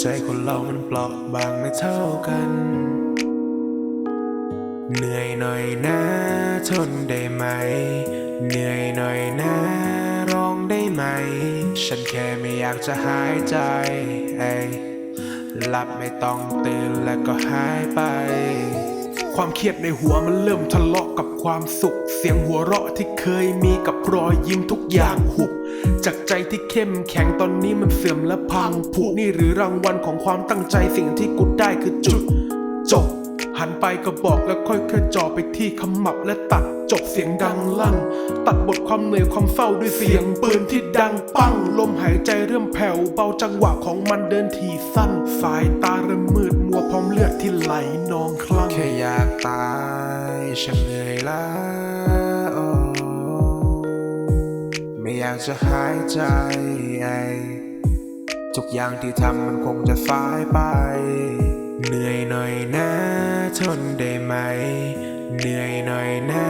ใจคนเรามันเปราะบางไม่เท่ากัน เหนื่อยหน่อยนะทนได้ไหม เหนื่อยหน่อยนะร้องได้ไหม ฉันแค่ไม่อยากจะหายใจเอ้ยหลับไม่ต้องตื่นแล้วก็หายไป ความเครียดในหัวมันเริ่มทะเลาะกับความสุข เสียงหัวเราะที่เคยมีกับรอยยิ้มทุกอย่างหุบ จากใจที่เข้มแข็งตอนนี้มันเสื่อมและพังผุนี่หรือรางวัลของความตั้งใจสิ่งที่กูได้คือจุด จบ หันไปก็บอกแล้วค่อยๆจ่อไปที่ขมับและตัดจบเสียงดังลั่น ตัดบทความเหนื่อยความเศร้าด้วยเสียงปืนที่ดังปัง ลมหายใจเริ่มแผ่วเบาจังหวะของมันเดินทีสั้น สายตาเริ่มมืดมัวพร้อมเลือดที่ไหลนองคลั่งแค่อยากตายฉันากจะหายใจ ทุกอย่างที่ทำมันคงจะสายไป เหนื่อยหน่อยนะทนได้ไหม เหนื่อยหน่อยนะ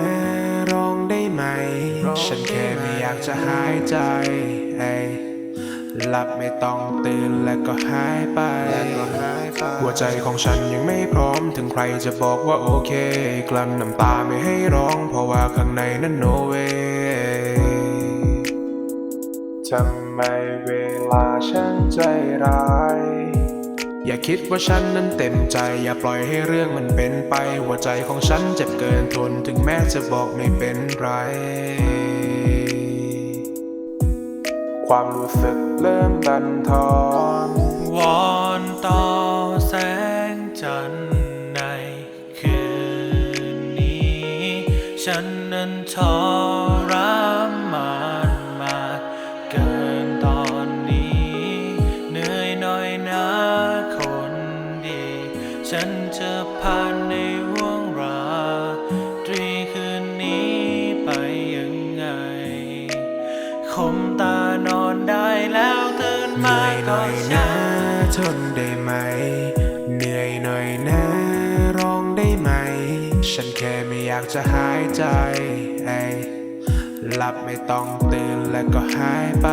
ร้องได้ไหม ฉันแค่ไม่อยากจะหายใจเอ้ยหลับไม่ต้องตื่นแล้วก็หายไป หัวใจของฉันยังไม่พร้อมถึงใครจะบอกว่าโอเค กลั้นน้ำตาไม่ให้ร้อง เพราะว่าข้างในนั้น no way ทำไมเวลาฉันใจร้าย อย่าคิดว่าฉันนั้นเต็มใจ อย่าปล่อยให้เรื่องมันเป็นไป หัวใจของฉันเจ็บเกินทน ถึงแม้จะบอกไม่เป็นไร ความรู้สึกเริ่มบันทอนวอนต่อแสงจันทร์ในคืนนี้ ฉันนั้นทร ฉันจะผ่านในห่วงราตรีคืนนี้ไปยังไง คมตานอนได้แล้วตื่นเหมานื่อยหก็น่อยนะทนได้ไหม เหนื่อยหน่อยนะร้องได้ไหม ฉันแค่ไม่อยากจะหายใจเอ้ยหลับไม่ต้องตื่นแล้วก็หายไป